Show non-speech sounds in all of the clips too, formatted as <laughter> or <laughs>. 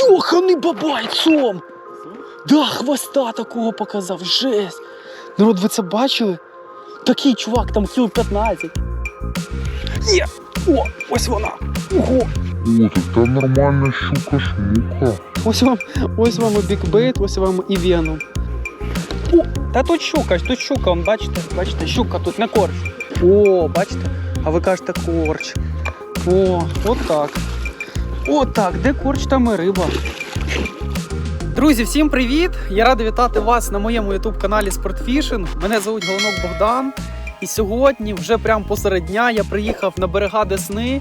Йоханий бабай, цом! Да, хвоста такого показав, жесть. Народ, ви це бачили? Такий чувак, там кіл 15. Є! О, ось вона! Ого! О, така нормальна щука-шмука. Ось вам, ось вам і бікбейт, ось вам і веном. О, та тут щука, тут щука, он, бачите, бачите, щука тут не корч. О, бачите? А ви кажете корч. О, от так. От так, де корч, там і риба. Друзі, всім привіт! Я радий вітати вас на моєму youtube каналі Спортфішинг. Мене звуть Головнок Богдан. І сьогодні, вже прямо посеред дня, я приїхав на берега Десни.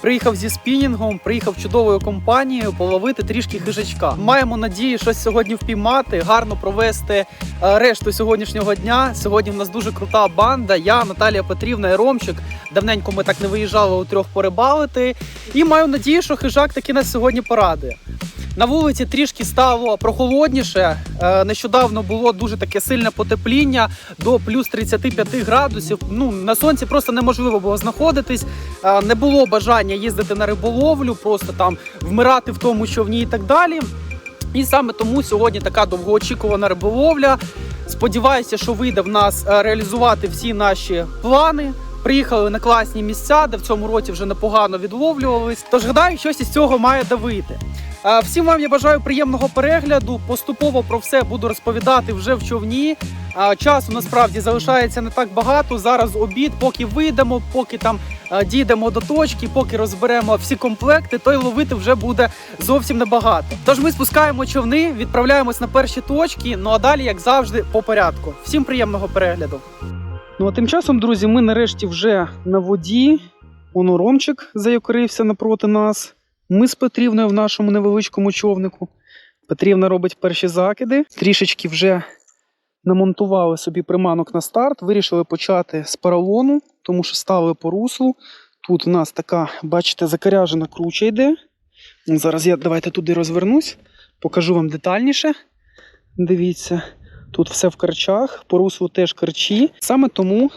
Приїхав зі спінінгом, приїхав чудовою компанією половити трішки хижачка. Маємо надію щось сьогодні впіймати, гарно провести е, решту сьогоднішнього дня. Сьогодні в нас дуже крута банда. Я, Наталія Петрівна і Ромчик. Давненько ми так не виїжджали у трьох порибалити. І маю надію, що хижак таки нас сьогодні порадує. На вулиці трішки стало прохолодніше. Е, Нещодавно було дуже таке сильне потепління до плюс 35 градусів. Ну на сонці просто неможливо було знаходитись. Е, Не було бажання їздити на риболовлю, просто там вмирати в тому човні і так далі. І саме тому сьогодні така довгоочікувана риболовля. Сподіваюся, що вийде в нас е, реалізувати всі наші плани. Приїхали на класні місця, де в цьому році вже непогано відловлювались. Тож гадаю, щось із цього має давити. Е, Всім вам я бажаю приємного перегляду. Поступово про все буду розповідати вже в човні. Е, Часу насправді залишається не так багато. Зараз обід, поки вийдемо, поки там е, дійдемо до точки, поки розберемо всі комплекти, то й ловити вже буде зовсім небагато. Тож ми спускаємо човни, відправляємось на перші точки. Ну а далі, як завжди, по порядку. Всім приємного перегляду. Ну а тим часом, друзі, ми нарешті вже на воді. Воно Ромчик заякорився напроти нас. Ми з Петрівною в нашому невеличкому човнику. Петрівна робить перші закиди. Трішечки вже намонтували собі приманок на старт. Вирішили почати з паралону, тому що ставили по руслу. Тут у нас така, бачите, закаряжена круча йде. Зараз я давайте туди розвернусь, покажу вам детальніше. Дивіться, тут все в карчах, по руслу теж карчі. Саме тому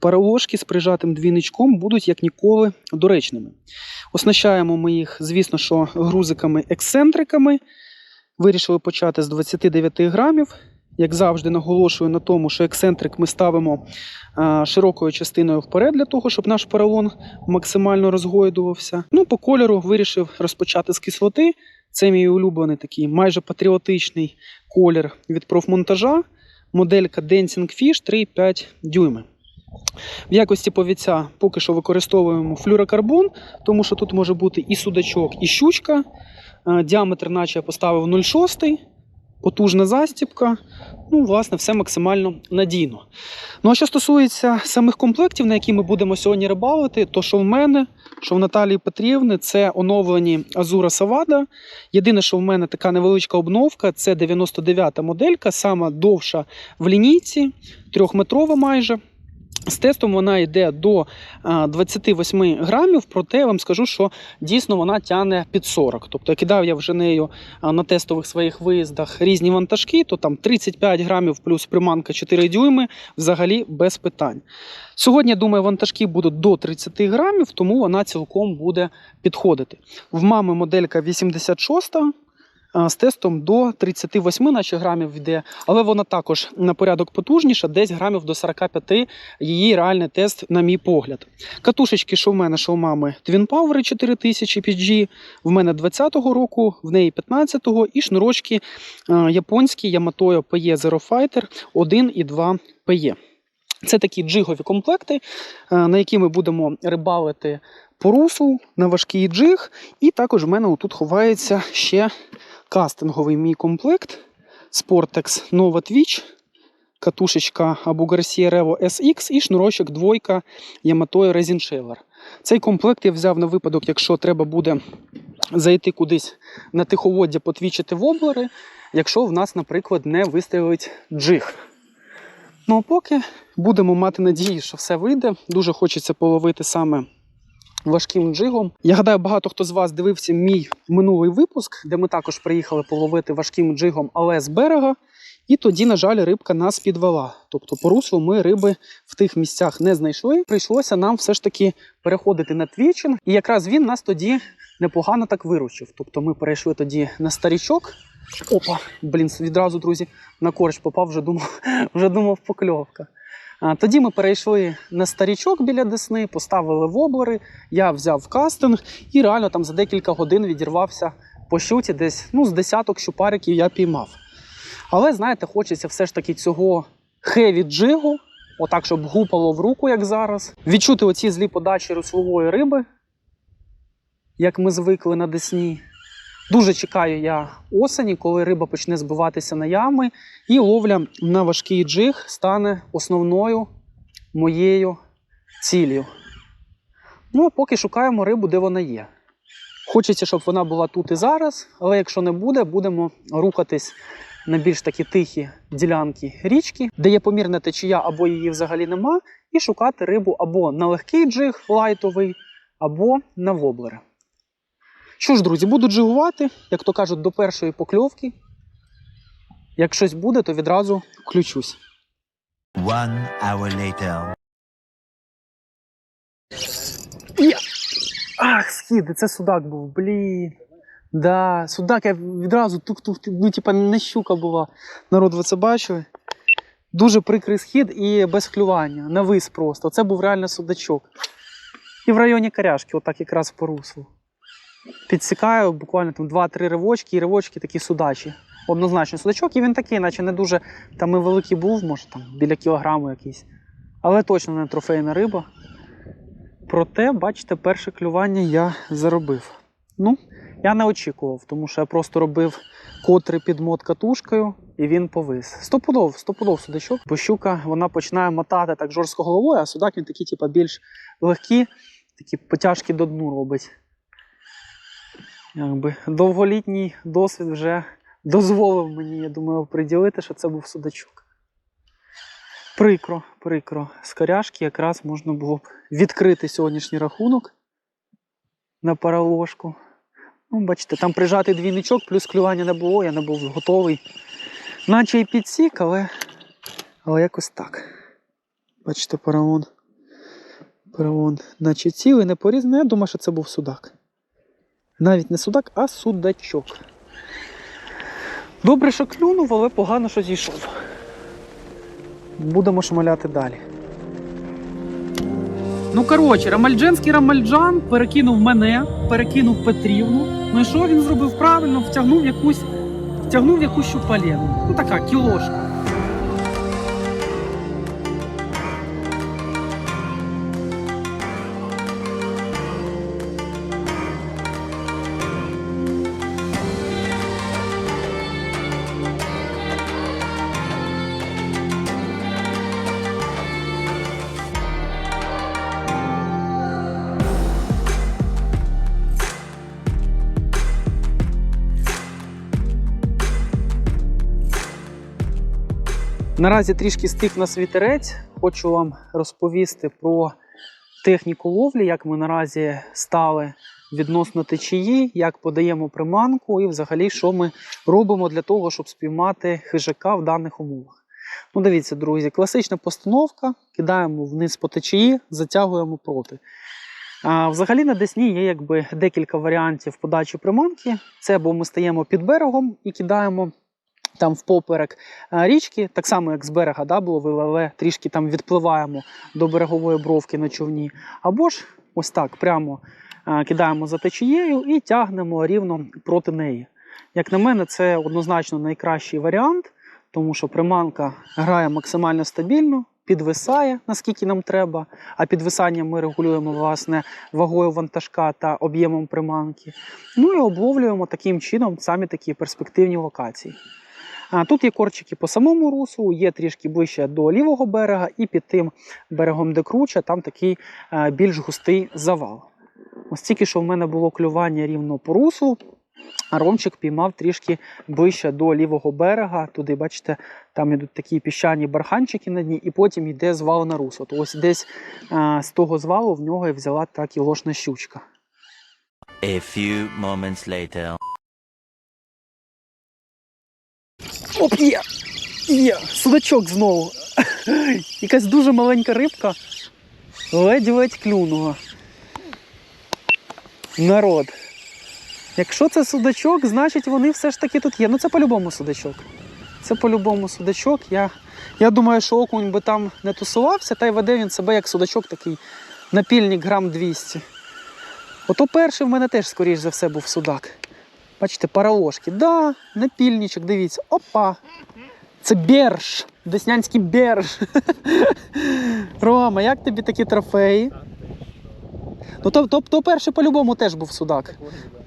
пароложки з прижатим двійничком будуть як ніколи доречними. Оснащаємо ми їх, звісно, що грузиками-ексцентриками. Вирішили почати з 29 грамів. Як завжди, наголошую на тому, що ексцентрик ми ставимо широкою частиною вперед для того, щоб наш поролон максимально розгойдувався. Ну, по кольору вирішив розпочати з кислоти. Це мій улюблений такий майже патріотичний колір від профмонтажа. Моделька Dancing Fish 3,5 дюйми. В якості повіця поки що використовуємо флюрокарбон, тому що тут може бути і судачок, і щучка. Е, Діаметр, наче я поставив 0,6, потужна застібка. Ну, власне, все максимально надійно. Ну, а що стосується самих комплектів, на які ми будемо сьогодні рибалити, то що в мене, що в Наталії Петрівни, це оновлені Азура Савада. Єдине, що в мене така невеличка обновка, це 99-та моделька, сама довша в лінійці, трьохметрова майже. З тестом вона йде до 28 грамів, проте я вам скажу, що дійсно вона тягне під 40. Тобто кидав я вже нею на тестових своїх виїздах різні вантажки, то там 35 грамів плюс приманка 4 дюйми взагалі без питань. Сьогодні, думаю, вантажки будуть до 30 грамів, тому вона цілком буде підходити. В мами моделька 86 а, з тестом до 38 наче грамів йде, але вона також на порядок потужніша, десь грамів до 45 її реальний тест, на мій погляд. Катушечки, що в мене, що в мами, Twin Power 4000 PG, в мене 20-го року, в неї 15-го, і шнурочки а, японські Yamato PE Zero Fighter 1 і 2 PE. Це такі джигові комплекти, а, на які ми будемо рибалити по руслу на важкий джиг. І також в мене тут ховається ще кастинговий мій комплект Sportex Nova Twitch, катушечка Abu Garcia Revo SX і шнурочок двойка Yamato Resin Shaver. Цей комплект я взяв на випадок, якщо треба буде зайти кудись на тиховоддя, потвічити воблери, якщо в нас, наприклад, не вистрілить джиг. Ну а поки будемо мати надії, що все вийде. Дуже хочеться половити саме важким джигом. Я гадаю, багато хто з вас дивився мій минулий випуск, де ми також приїхали половити важким джигом, але з берега. І тоді, на жаль, рибка нас підвела. Тобто по руслу ми риби в тих місцях не знайшли. Прийшлося нам все ж таки переходити на твічинг. І якраз він нас тоді непогано так виручив. Тобто ми перейшли тоді на старічок. Опа, блін, відразу, друзі, на корч попав, вже думав, <laughs> вже думав покльовка. Тоді ми перейшли на старічок біля Десни, поставили воблери, я взяв кастинг і реально там за декілька годин відірвався по щуті десь ну, з десяток щупариків я піймав. Але знаєте, хочеться все ж таки цього хеві джигу, отак, щоб гупало в руку, як зараз. Відчути оці злі подачі руслової риби, як ми звикли на Десні. Дуже чекаю я осені, коли риба почне збиватися на ями, і ловля на важкий джиг стане основною моєю ціллю. Ну, а поки шукаємо рибу, де вона є. Хочеться, щоб вона була тут і зараз, але якщо не буде, будемо рухатись на більш такі тихі ділянки річки, де є помірна течія або її взагалі нема, і шукати рибу або на легкий джиг лайтовий, або на воблери. Що ж, друзі, буду джигувати, як то кажуть, до першої покльовки. Як щось буде, то відразу включусь. One hour later. Є! Ах, схід, це судак був, блін. Да, судак я відразу тук-тук, ну, типа не щука була. Народ, ви це бачили? Дуже прикрий схід і без клювання, на вис просто. Це був реально судачок. І в районі коряшки, отак якраз по руслу. Підсікаю буквально там 2-3 ривочки, і ривочки такі судачі. Однозначно судачок, і він такий, наче не дуже там і великий був, може там біля кілограму якийсь. Але точно не трофейна риба. Проте, бачите, перше клювання я заробив. Ну, я не очікував, тому що я просто робив котрий підмот катушкою, і він повис. Стопудов, стопудов судачок, бо щука вона починає мотати так жорстко головою, а судак він такий, типу, більш легкі, такі потяжки до дну робить. Якби довголітній досвід вже дозволив мені, я думаю, приділити, що це був судачок. Прикро, прикро. З коряшки якраз можна було б відкрити сьогоднішній рахунок на параложку. Ну, бачите, там прижатий двійничок, плюс клювання не було, я не був готовий. Наче і підсік, але, але якось так. Бачите, параон. Параон, наче цілий, не порізаний. Я думаю, що це був судак. Навіть не судак, а судачок. Добре, що клюнув, але погано, що зійшов. Будемо шмаляти далі. Ну, коротше, Рамальджанський Рамальджан перекинув мене, перекинув Петрівну. Ну і що він зробив правильно? Втягнув якусь, втягнув якусь щупалену. Ну така кілошка. Наразі трішки стих на світерець. Хочу вам розповісти про техніку ловлі, як ми наразі стали відносно течії, як подаємо приманку і взагалі, що ми робимо для того, щоб спіймати хижака в даних умовах. Ну, дивіться, друзі, класична постановка, кидаємо вниз по течії, затягуємо проти. А, взагалі на Десні є якби декілька варіантів подачі приманки. Це або ми стаємо під берегом і кидаємо там впоперек е, річки, так само як з берега да, було вили, але трішки там відпливаємо до берегової бровки на човні. Або ж ось так прямо е, кидаємо за течією і тягнемо рівно проти неї. Як на мене, це однозначно найкращий варіант, тому що приманка грає максимально стабільно, підвисає, наскільки нам треба. А підвисання ми регулюємо власне вагою вантажка та об'ємом приманки. Ну і обловлюємо таким чином самі такі перспективні локації. А тут є корчики по самому русу, є трішки ближче до лівого берега, і під тим берегом, де круче, там такий е, більш густий завал. Ось тільки що в мене було клювання рівно по русу, а ромчик піймав трішки ближче до лівого берега. Туди, бачите, там йдуть такі піщані барханчики на дні, і потім йде звал на русу. То ось десь е, з того звалу в нього і взяла та кілошна щучка. A few moments later. Оп, є! Є! Судачок знову. <laughs> Якась дуже маленька рибка. Ледь-ледь клюнула. Народ. Якщо це судачок, значить вони все ж таки тут є. Ну це по-любому судачок. Це по-любому судачок. Я, я думаю, що окунь би там не тусувався, та й веде він себе як судачок такий напільник грам 200. Ото перший в мене теж, скоріш за все, був судак. Бачите, параложки. Да, напільничок, дивіться. Опа! Це берж, деснянський берж. <laughs> Рома, як тобі такі трофеї? Ну, то, то, то перший по-любому теж був судак.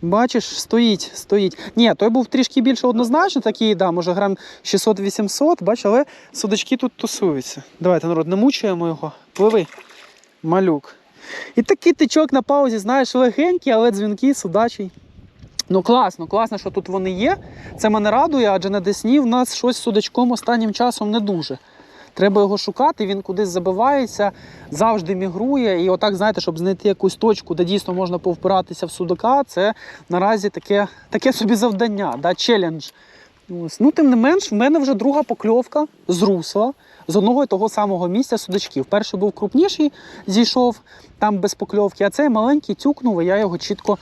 Бачиш, стоїть, стоїть. Ні, той був трішки більше однозначно, такий, да, може грам 600-800, бач, але судачки тут тусуються. Давайте, народ, не мучуємо його. Пливи, малюк. І такий тичок на паузі, знаєш, легенький, але дзвінкий, судачий. Ну класно, класно, що тут вони є. Це мене радує, адже на Десні в нас щось з судачком останнім часом не дуже. Треба його шукати, він кудись забивається, завжди мігрує. І отак, знаєте, щоб знайти якусь точку, де дійсно можна повпиратися в судака, це наразі таке, таке собі завдання, да, челендж. Ось. Ну, тим не менш, в мене вже друга покльовка з русла, з одного і того самого місця судачків. Перший був крупніший, зійшов там без покльовки, а цей маленький тюкнув, і я його чітко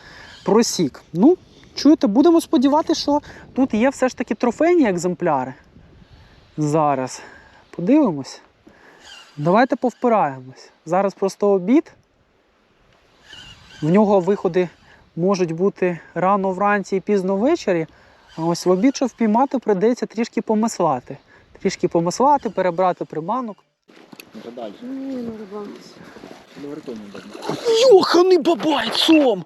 просік. Ну, чуєте, будемо сподіватися, що тут є все ж таки трофейні екземпляри. Зараз. Подивимось. Давайте повпираємось. Зараз просто обід. В нього виходи можуть бути рано вранці і пізно ввечері. А ось в обід, щоб впіймати, прийдеться трішки помислати. Трішки помислати, перебрати приманок. Йоханий бабай, цом!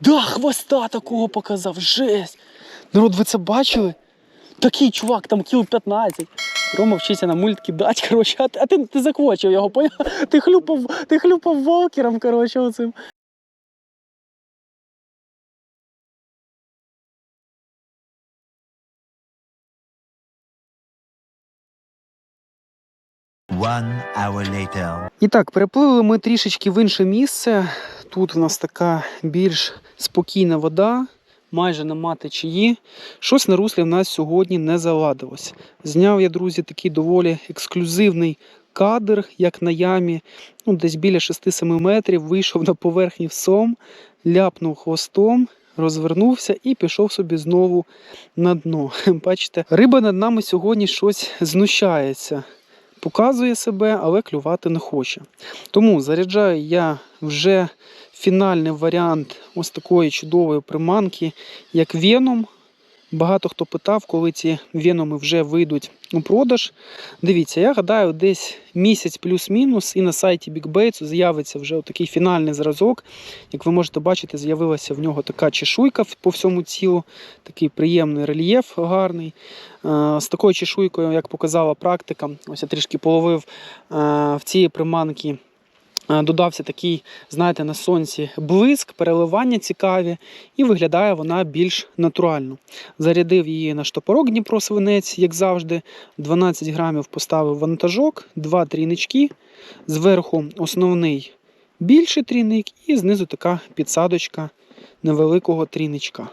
Да, хвоста такого показав, жесть. Народ, ви це бачили? Такий чувак, там кіл 15. Рома вчиться на мульт кидати, <laughs> коротше, а, ти- а ти, ти заквочив його, поняв? <laughs> Ти хлюпав, ти хлюпав волкером, коротше, оцим. One hour later. І так, перепливли ми трішечки в інше місце. Тут у нас така більш спокійна вода, майже нема течії. Щось на руслі в нас сьогодні не заладилось. Зняв я, друзі, такий доволі ексклюзивний кадр, як на ямі, ну, десь біля 6-7 метрів, вийшов на поверхні в сом, ляпнув хвостом. Розвернувся і пішов собі знову на дно. <laughs> Бачите, риба над нами сьогодні щось знущається показує себе, але клювати не хоче. Тому заряджаю я вже фінальний варіант ось такої чудової приманки, як Venom. Багато хто питав, коли ці веноми вже вийдуть у продаж. Дивіться, я гадаю, десь місяць плюс-мінус, і на сайті BigBaits з'явиться вже такий фінальний зразок. Як ви можете бачити, з'явилася в нього така чешуйка по всьому тілу, такий приємний рельєф гарний. Е, З такою чешуйкою, як показала практика, ось я трішки половив е, в цієї приманки. Е, Додався такий, знаєте, на сонці блиск, переливання цікаві, і виглядає вона більш натурально. Зарядив її на штопорок Дніпро свинець, як завжди. 12 грамів поставив вантажок, два трійнички. Зверху основний більший трійник, і знизу така підсадочка невеликого трійничка.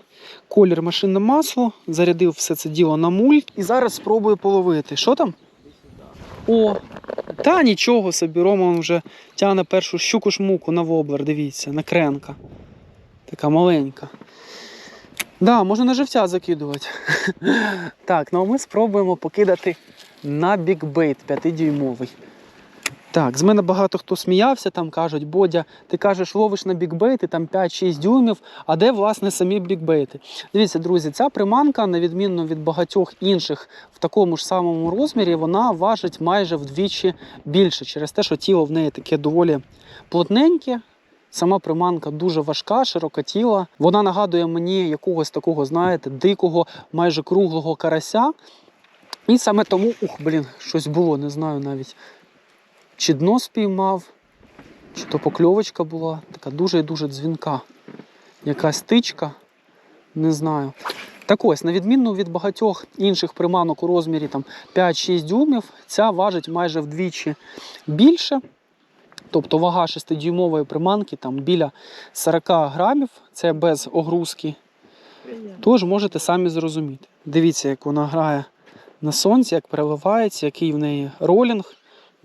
Колір машинне масло, зарядив все це діло на мульт і зараз спробую половити. Що там? О, та нічого собі, Рома вже тягне першу щуку шмуку на воблер, дивіться, на кренка. Така маленька. Да, можна на живця закидувати. <laughs> так, ну а ми спробуємо покидати на бікбейт 5-дюймовий. Так, з мене багато хто сміявся, там кажуть, Бодя, ти кажеш, ловиш на бікбейти, там 5-6 дюймів, а де, власне, самі бікбейти? Дивіться, друзі, ця приманка, на відміну від багатьох інших в такому ж самому розмірі, вона важить майже вдвічі більше, через те, що тіло в неї таке доволі плотненьке. Сама приманка дуже важка, широкотіла. Вона нагадує мені якогось такого, знаєте, дикого, майже круглого карася. І саме тому, ух, блін, щось було, не знаю навіть. Чи дно спіймав, чи то покльовочка була, така дуже і дуже дзвінка. Якась тичка, не знаю. Так ось, на відміну від багатьох інших приманок у розмірі там, 5-6 дюймів, ця важить майже вдвічі більше. Тобто вага 6-дюймової приманки там біля 40 грамів, це без огрузки. Тож можете самі зрозуміти. Дивіться, як вона грає на сонці, як переливається, який в неї ролінг.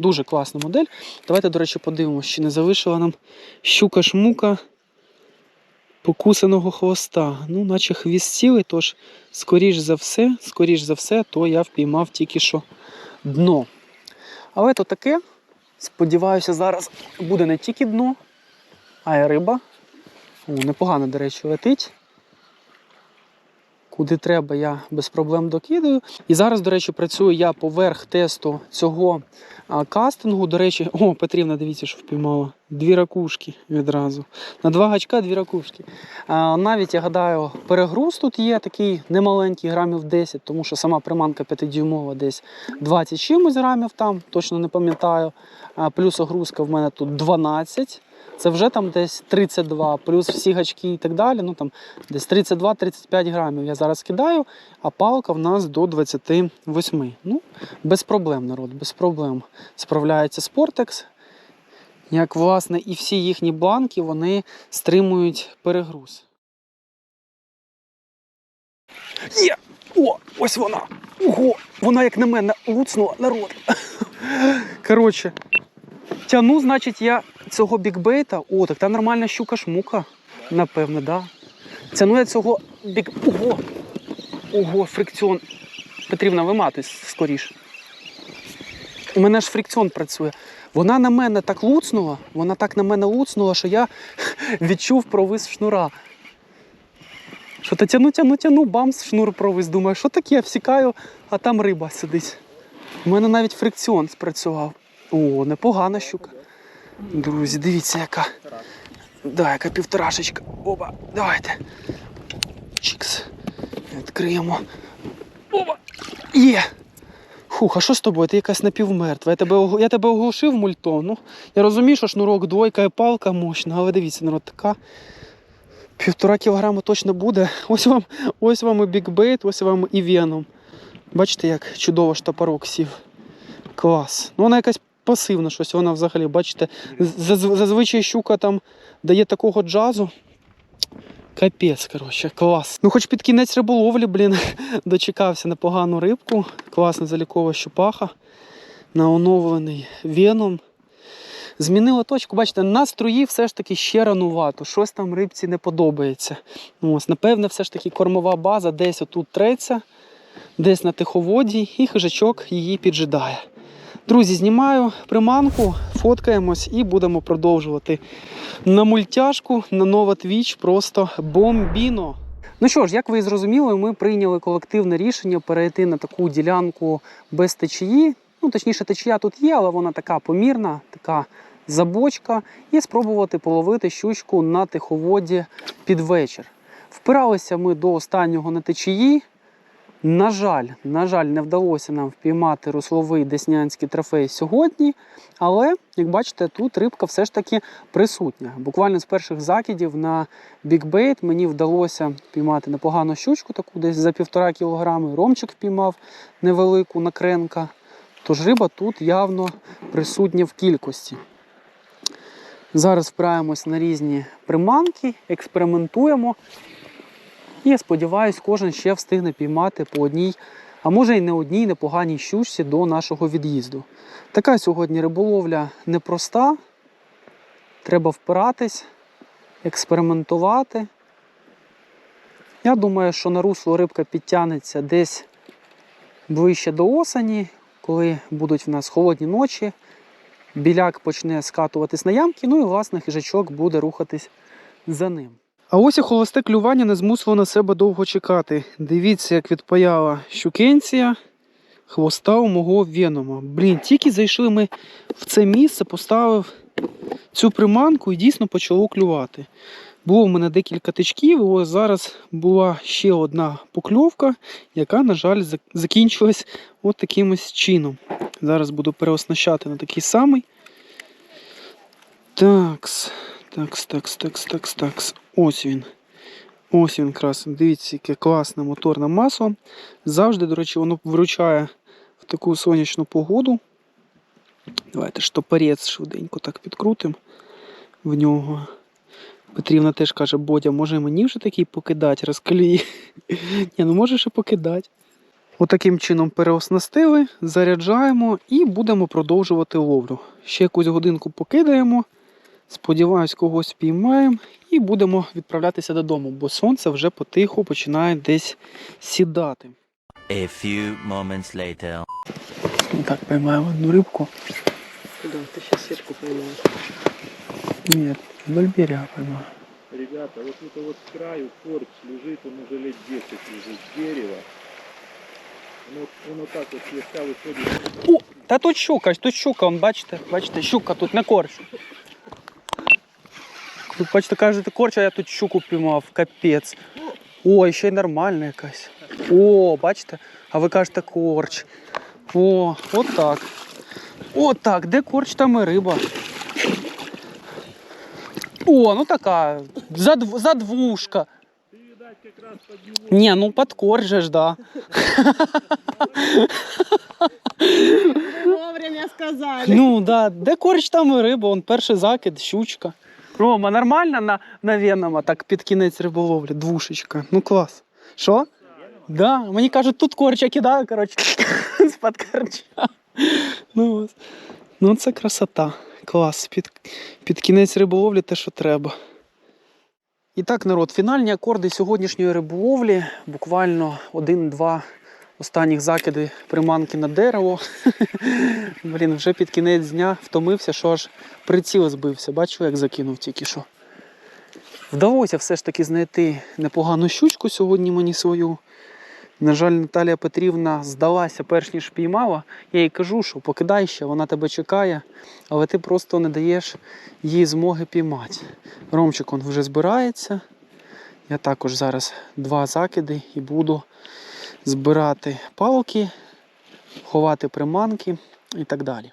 Дуже класна модель. Давайте, до речі, подивимося, чи не залишила нам щука-шмука покусаного хвоста. Ну, наче хвіст цілий, тож, скоріш за все, скоріш за все, то я впіймав тільки що дно. Але то таке. Сподіваюся, зараз буде не тільки дно, а й риба. О, непогано, до речі, летить. Куди треба, я без проблем докидаю. І зараз, до речі, працюю я поверх тесту цього кастингу. До речі, о, Петрівна, дивіться, що впіймала. Дві ракушки відразу. На два гачка дві ракушки. Навіть я гадаю, перегруз тут є такий немаленький, грамів 10, тому що сама приманка 5-дюймова десь 20 чимось грамів там, точно не пам'ятаю. Плюс огрузка в мене тут 12. Це вже там десь 32, плюс всі гачки і так далі. Ну там десь 32-35 грамів я зараз кидаю, а палка в нас до 28. Ну, без проблем, народ, без проблем. Справляється Спортекс. Як, власне, і всі їхні банки, вони стримують перегруз. Є! О, ось вона! Ого! Вона як на мене луцнула, народ. <laughs> Коротше, тяну, значить, я цього бікбейта. О, так та нормальна щука шмука. Напевне, да. Тяну я цього бік. Ого! Ого, фрикціон. Потрібно виматись скоріш. У мене ж фрикціон працює. Вона на мене так луцнула, вона так на мене луцнула, що я <laughs> відчув провис шнура. Що то тяну, тяну, тяну, бамс, шнур провис. Думаю, що таке? Всікаю, а там риба сидить. У мене навіть фрикціон спрацював. О, непогана щука. Друзі, дивіться, яка. Да, яка півторашечка. Оба, давайте. Чікс. Відкриємо. Оба! Є! Хух, а що з тобою? Ти якась напівмертва. Я тебе, я тебе оглушив мультом. Ну, я розумію, що шнурок двойка і палка мощна, але дивіться, народ, така. Півтора кілограма точно буде. Ось вам, ось вам і бікбейт, ось вам і веном. Бачите, як чудово штопорок сів. Клас. Ну, вона якась пасивна щось, вона взагалі, бачите, заз- зазвичай щука там дає такого джазу. Капець, коротше, клас. Ну, хоч під кінець риболовлі, блін, <laughs> дочекався на погану рибку. Класна залікова щупаха. На оновлений веном. Змінила точку, бачите, на струї все ж таки ще ранувато. Щось там рибці не подобається. Ось, напевне, все ж таки кормова база десь отут треться, десь на тиховоді, і хижачок її піджидає. Друзі, знімаю приманку, фоткаємось і будемо продовжувати на мультяшку, на нова твіч, просто бомбіно. Ну що ж, як ви і зрозуміли, ми прийняли колективне рішення перейти на таку ділянку без течії. Ну, точніше, течія тут є, але вона така помірна, така забочка, і спробувати половити щучку на тиховоді під вечір. Впиралися ми до останнього на течії. На жаль, на жаль, не вдалося нам впіймати русловий деснянський трофей сьогодні, але, як бачите, тут рибка все ж таки присутня. Буквально з перших закидів на бікбейт мені вдалося піймати непогану щучку, таку десь за півтора кілограми. Ромчик впіймав невелику накренка. Тож риба тут явно присутня в кількості. Зараз впираємось на різні приманки, експериментуємо. І я сподіваюсь, кожен ще встигне піймати по одній, а може й не одній непоганій щучці до нашого від'їзду. Така сьогодні риболовля непроста. Треба впиратись, експериментувати. Я думаю, що на русло рибка підтягнеться десь ближче до осені, коли будуть в нас холодні ночі. Біляк почне скатуватись на ямки, ну і власне хижачок буде рухатись за ним. А ось і холосте клювання не змусило на себе довго чекати. Дивіться, як відпаяла щукенція хвоста у мого венома. Блін, тільки зайшли ми в це місце, поставив цю приманку і дійсно почало клювати. Було в мене декілька тичків, ось зараз була ще одна покльовка, яка, на жаль, закінчилась от таким ось чином. Зараз буду переоснащати на такий самий. Такс, такс, такс, такс, такс, такс. Ось він. Ось він красний. Дивіться, яке класне моторне масло. Завжди, до речі, воно виручає в таку сонячну погоду. Давайте штопорець швиденько так підкрутимо в нього. Петрівна теж каже, Бодя, може мені вже такий покидати, розкалює. <laughs> Ні, ну може ще покидати. Отаким чином переоснастили, заряджаємо і будемо продовжувати ловлю. Ще якусь годинку покидаємо, Сподіваюсь, когось піймаємо і будемо відправлятися додому, бо сонце вже потиху починає десь сідати. A few moments later. Так, поймаємо одну рибку. Куда? Ты сейчас сетку поймаешь. Ні, бальберя поймаю. Ребята, вот это вот с краю корч лежит, он уже лет 10 лежит с дерева. Он, вот- он вот так вот слегка выходит. О, та тут щука, тут щука, он, бачите, бачите, щука тут не корч. Тут, бачите, кажете, корч, а я тут щуку піймав, капець. О, ще й нормальна якась. О, бачите, а ви кажете корч. О, от так. От так, де корч, там і риба. О, ну така, задв... задвушка. Не, ну под корч же ж, да. Вовремя сказали. Ну да, де корч там і риба, он перший закид, щучка. Рома, нормально на, на Венома так під кінець риболовлі, двушечка. Ну клас. Що? Да, мені кажуть, тут корч, я кидаю, коротше, <laughs> з-під корча. Ну, ну це красота. Клас. Під, під кінець риболовлі те, що треба. І так, народ, фінальні акорди сьогоднішньої риболовлі. Буквально один-два останніх закиди приманки на дерево. <laughs> Блін, вже під кінець дня втомився, що аж приціл збився. Бачу, як закинув тільки що. Вдалося все ж таки знайти непогану щучку сьогодні мені свою. На жаль, Наталія Петрівна здалася перш ніж піймала. Я їй кажу, що покидай ще, вона тебе чекає, але ти просто не даєш їй змоги піймати. Ромчик он вже збирається. Я також зараз два закиди і буду збирати палки, ховати приманки і так далі.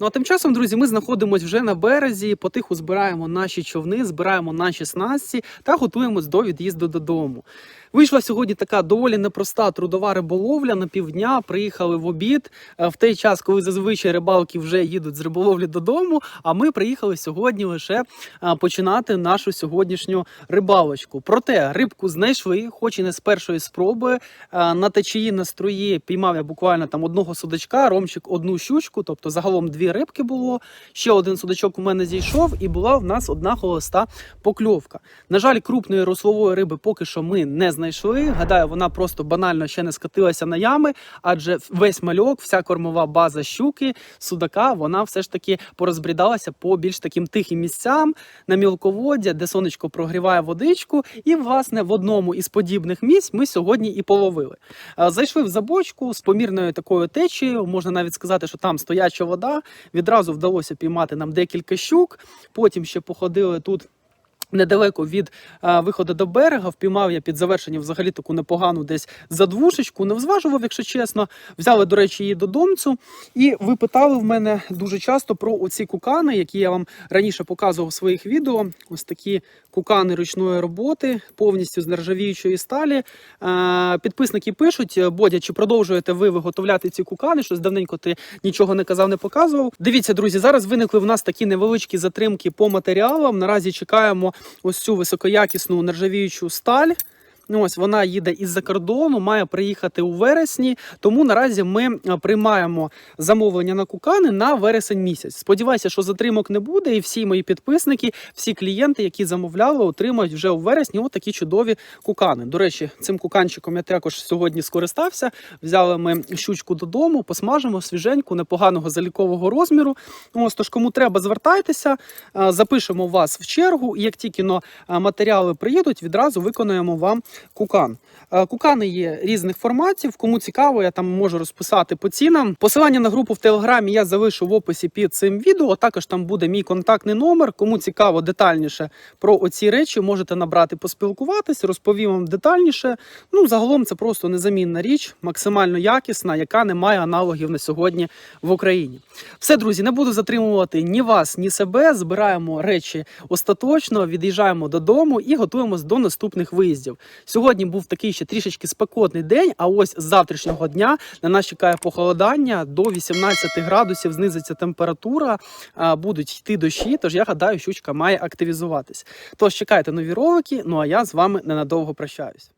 Ну а тим часом, друзі, ми знаходимося вже на березі, потиху збираємо наші човни, збираємо наші снасті та готуємось до від'їзду додому. Вийшла сьогодні така доволі непроста трудова риболовля на півдня. Приїхали в обід е, в той час, коли зазвичай рибалки вже їдуть з риболовлі додому. А ми приїхали сьогодні лише е, починати нашу сьогоднішню рибалочку. Проте рибку знайшли, хоч і не з першої спроби. Е, На течії на струї піймав я буквально там одного судачка, ромчик одну щучку, тобто загалом дві рибки було. Ще один судачок у мене зійшов, і була в нас одна холоста покльовка. На жаль, крупної рослової риби поки що ми не знайшли. Гадаю, вона просто банально ще не скатилася на ями, адже весь мальок, вся кормова база щуки, судака, вона все ж таки порозбрідалася по більш таким тихим місцям на мілководдя, де сонечко прогріває водичку. І, власне, в одному із подібних місць ми сьогодні і половили. Е, Зайшли в забочку з помірною такою течією. Можна навіть сказати, що там стояча вода. Відразу вдалося піймати нам декілька щук. Потім ще походили тут. Недалеко від е, виходу до берега впіймав я під завершення взагалі таку непогану десь задвушечку, не взважував, якщо чесно. Взяли, до речі, її додомцю. І ви питали в мене дуже часто про оці кукани, які я вам раніше показував в своїх відео. Ось такі кукани ручної роботи, повністю з нержавіючої сталі. Е, підписники пишуть: Бодя, чи продовжуєте ви виготовляти ці кукани? Щось давненько ти нічого не казав, не показував. Дивіться, друзі, зараз виникли в нас такі невеличкі затримки по матеріалам. Наразі чекаємо ось цю високоякісну нержавіючу сталь. Ну, ось вона їде із-за кордону, має приїхати у вересні. Тому наразі ми е, приймаємо замовлення на кукани на вересень місяць. Сподіваюся, що затримок не буде, і всі мої підписники, всі клієнти, які замовляли, отримають вже у вересні от такі чудові кукани. До речі, цим куканчиком я також сьогодні скористався. Взяли ми щучку додому, посмажимо свіженьку, непоганого залікового розміру. Ось тож, кому треба, звертайтеся, е, запишемо вас в чергу. І як тільки е, матеріали приїдуть, відразу виконаємо вам кукан. Е, Кукани є різних форматів. Кому цікаво, я там можу розписати по цінам. Посилання на групу в Телеграмі я залишу в описі під цим відео. Також там буде мій контактний номер. Кому цікаво детальніше про оці речі, можете набрати, поспілкуватись, розповім вам детальніше. Ну, загалом це просто незамінна річ, максимально якісна, яка не має аналогів на сьогодні в Україні. Все, друзі, не буду затримувати ні вас, ні себе. Збираємо речі остаточно, від'їжджаємо додому і готуємось до наступних виїздів. Сьогодні був такий ще трішечки спекотний день. А ось з завтрашнього дня на нас чекає похолодання до 18 градусів. Знизиться температура, будуть йти дощі. Тож я гадаю, щучка має активізуватись. Тож чекайте нові ролики. Ну а я з вами ненадовго прощаюсь.